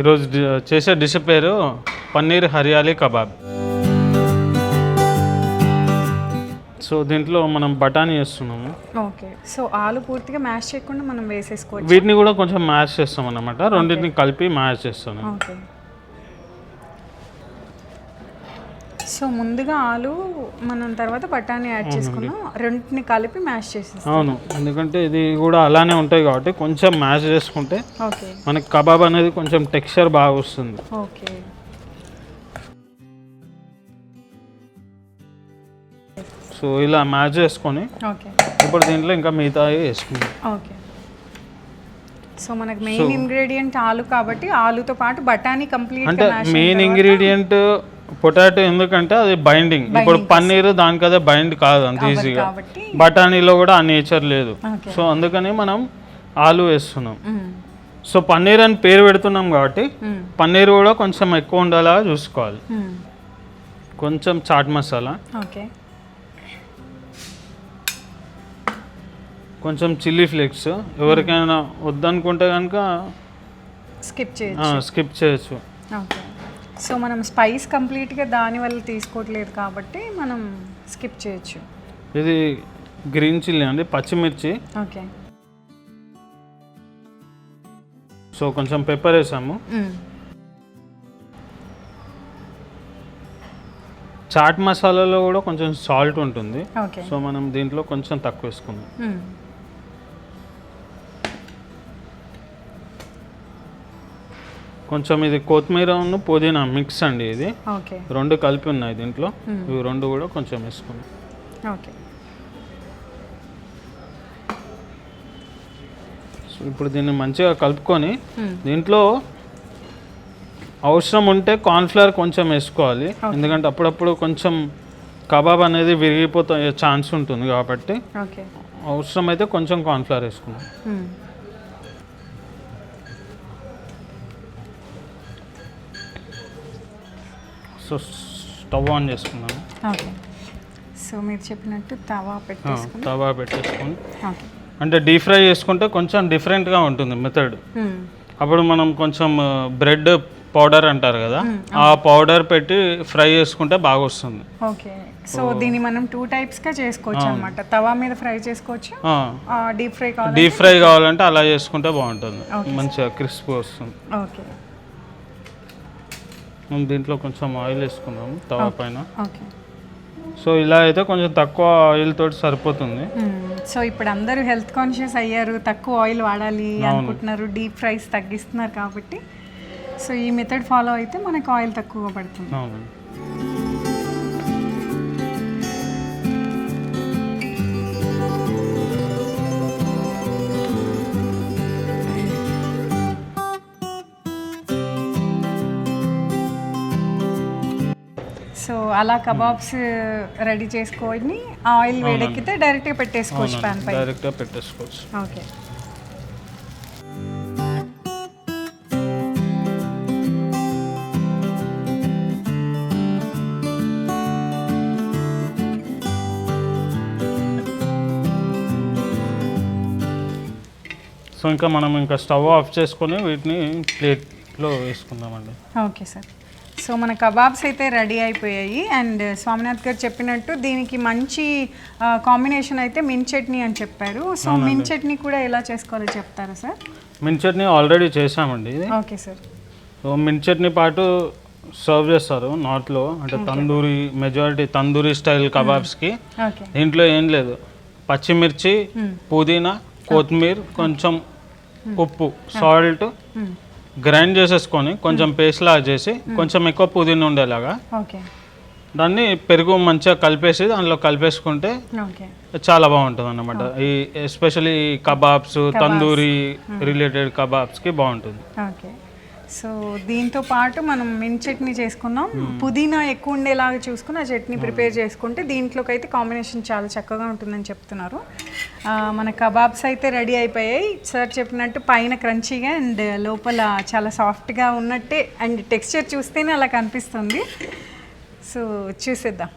ఈరోజు చేసే డిష్ పేరు పన్నీర్ హరియాలి కబాబ్. సో దీంట్లో మనం బఠానీ చేస్తున్నాము ఓకే. సో ఆలు పూర్తిగా మ్యాష్ చేయకుండా మనం వేసేసుకోవచ్చు. వీటిని కూడా కొంచెం మ్యాష్ చేస్తాం అన్నమాట రెండింటిని కలిపి మ్యాష్ చేస్తాను. ఓకే. సో ముందుగా ఆలు మనం తర్వాత బఠానీ యాడ్ చేసుకున్నాం రెండింటిని కలిపి మ్యాష్ చేసేస్తాం. అవును. ఎందుకంటే ఇది కూడా అలానే ఉంటాయి కాబట్టి కొంచెం మ్యాష్ చేసుకుంటే ఓకే. మనకి కబాబ్ అనేది కొంచెం టెక్స్చర్ బాగా వస్తుంది. ఓకే. సో ఇలా మ్యాచ్ చేసుకొని ఓకే. ఇప్పుడు దీంట్లో ఇంకా మిగతా వేసుకుందాం. ఓకే. సో మనకు మెయిన్ ఇంగ్రీడియంట్ ఆలు కాబట్టి ఆలుతో పాటు బఠానీ కంప్లీట్ అంటే మెయిన్ ఇంగ్రీడియంట్ పొటాటో ఎందుకంటే అది బైండింగ్ ఇప్పుడు పన్నీర్ దానికి అదే బైండ్ కాదు అంత ఈజీగా బఠానీలో కూడా ఆ నేచర్ లేదు. సో అందుకని మనం ఆలు వేస్తున్నాం. సో పన్నీర్ అని పేరు పెడుతున్నాం కాబట్టి. పన్నీర్ కూడా కొంచెం ఎక్కువ ఉండేలా చూసుకోవాలి. కొంచెం చాట్ మసాలా. కొంచెం చిల్లీ ఫ్లేక్స్. ఎవరికైనా వద్దనుకుంటే కనుక స్కిప్ చేయొచ్చు. స్కిప్ చేయొచ్చు. సో మనం స్పైస్ కంప్లీట్గా దాని వల్ల తీసుకోవట్లేదు కాబట్టి మనం స్కిప్ చేయొచ్చు. ఇది గ్రీన్ చిల్లీ అండి పచ్చిమిర్చి. ఓకే. సో కొంచెం పెప్పర్ వేసాము. చాట్ మసాలాలో కూడా కొంచెం సాల్ట్ ఉంటుంది. సో మనం దీంట్లో కొంచెం తక్కువ వేసుకుందాం. కొంచెం ఇది కొత్తిమీర ఉన్న పుదీనా మిక్స్ అండి ఇది. ఓకే. రెండు కలిపి ఉన్నాయి దీంట్లో. ఇవి రెండు కూడా కొంచెం వేసుకున్నాం ఓకే. సో ఇప్పుడు దీన్ని మంచిగా కలుపుకొని. దీంట్లో అవసరం ఉంటే కార్న్ఫ్లవర్ కొంచెం వేసుకోవాలి. ఎందుకంటే అప్పుడప్పుడు కొంచెం కబాబ్ అనేది విరిగిపోతే ఛాన్స్ ఉంటుంది కాబట్టి అవసరం అయితే కొంచెం కార్న్ఫ్లవర్ వేసుకున్నాం సో స్టవ్ ఆన్ చేసుకున్నాము ఓకే. సో మీరు చెప్పినట్టు తవా పెట్టేసుకుని. తవా పెట్టేసుకొని. ఓకే. అంటే డీప్ ఫ్రై చేసుకుంటే కొంచెం డిఫరెంట్గా ఉంటుంది మెథడ్. అప్పుడు మనం కొంచెం బ్రెడ్ పౌడర్ అంటారు కదా ఆ పౌడర్ పెట్టి ఫ్రై చేసుకుంటే బాగా వస్తుంది ఓకే. సో దీన్ని మనం టూ టైప్స్గా చేసుకోవచ్చు అనమాట తవా మీద ఫ్రై చేసుకోవచ్చు డీప్ ఫ్రై కావాలి డీప్ ఫ్రై కావాలంటే అలా చేసుకుంటే బాగుంటుంది. మంచిగా క్రిస్పీ వస్తుంది. ఓకే. మనం దీంట్లో కొంచెం ఆయిల్ వేసుకుందాము తవా పైన. ఓకే. సో ఇలా అయితే కొంచెం తక్కువ ఆయిల్ తోటి సరిపోతుంది. సో ఇప్పుడు అందరూ హెల్త్ కాన్షియస్ అయ్యారు తక్కువ ఆయిల్ వాడాలి అనుకుంటున్నారు డీప్ ఫ్రైస్ తగ్గిస్తున్నారు కాబట్టి. సో ఈ మెథడ్ ఫాలో అయితే మనకు ఆయిల్ తక్కువ పడుతుంది. సో అలా కబాబ్స్ రెడీ చేసుకొని ఆయిల్ వేడెక్కితే డైరెక్ట్గా పెట్టేసుకోవచ్చు ప్యాన్ పై డైరెక్ట్గా పెట్టేసుకోవచ్చు. ఓకే. సో ఇంకా మనం ఇంకా స్టవ్ ఆఫ్ చేసుకొని వీటిని ప్లేట్లో వేసుకుందామండి. Okay sir. సో మన కబాబ్స్ అయితే రెడీ అయిపోయాయి. అండ్ స్వామినాథ్ గారు చెప్పినట్టు దీనికి మంచి కాంబినేషన్ అయితే మిన్ చట్నీ అని చెప్పారు. సో మిన్ చట్నీ కూడా ఎలా చేసుకోవాలో చెప్తారా సార్? మిన్ చట్నీ ఆల్రెడీ చేసామండి okay sir. So mint chutney పాటు సర్వ్ చేస్తారు నార్త్లో. అంటే తందూరి మెజారిటీ తందూరి స్టైల్ కబాబ్స్కి. దీంట్లో ఏం లేదు. పచ్చిమిర్చి పుదీనా కొత్తిమీర కొంచెం ఉప్పు సాల్ట్ గ్రైండ్ చేసేసుకొని కొంచెం పేస్ట్ లాగా చేసి కొంచెం ఎక్కువ పుదీనా ఉండేలాగా ఓకే. దాన్ని పెరుగు మంచిగా కలిపేసి దానిలో కలిపేసుకుంటే చాలా బాగుంటుంది అన్నమాట ఈ ఎస్పెషల్లీ కబాబ్స్ తందూరి రిలేటెడ్ కబాబ్స్కి బాగుంటుంది. ఓకే. సో దీంతో పాటు మనం మిన్ చట్నీ చేసుకున్నాం. పుదీనా ఎక్కువ ఉండేలాగా చూసుకుని ఆ చట్నీ ప్రిపేర్ చేసుకుంటే దీంట్లోకి అయితే కాంబినేషన్ చాలా చక్కగా ఉంటుందని చెప్తున్నారు. మన కబాబ్స్ అయితే రెడీ అయిపోయాయి. సార్ చెప్పినట్టు పైన క్రంచీగా అండ్ లోపల చాలా సాఫ్ట్గా ఉన్నట్టే అండ్ టెక్స్చర్ చూస్తేనే అలా కనిపిస్తుంది. సో చూసేద్దాం.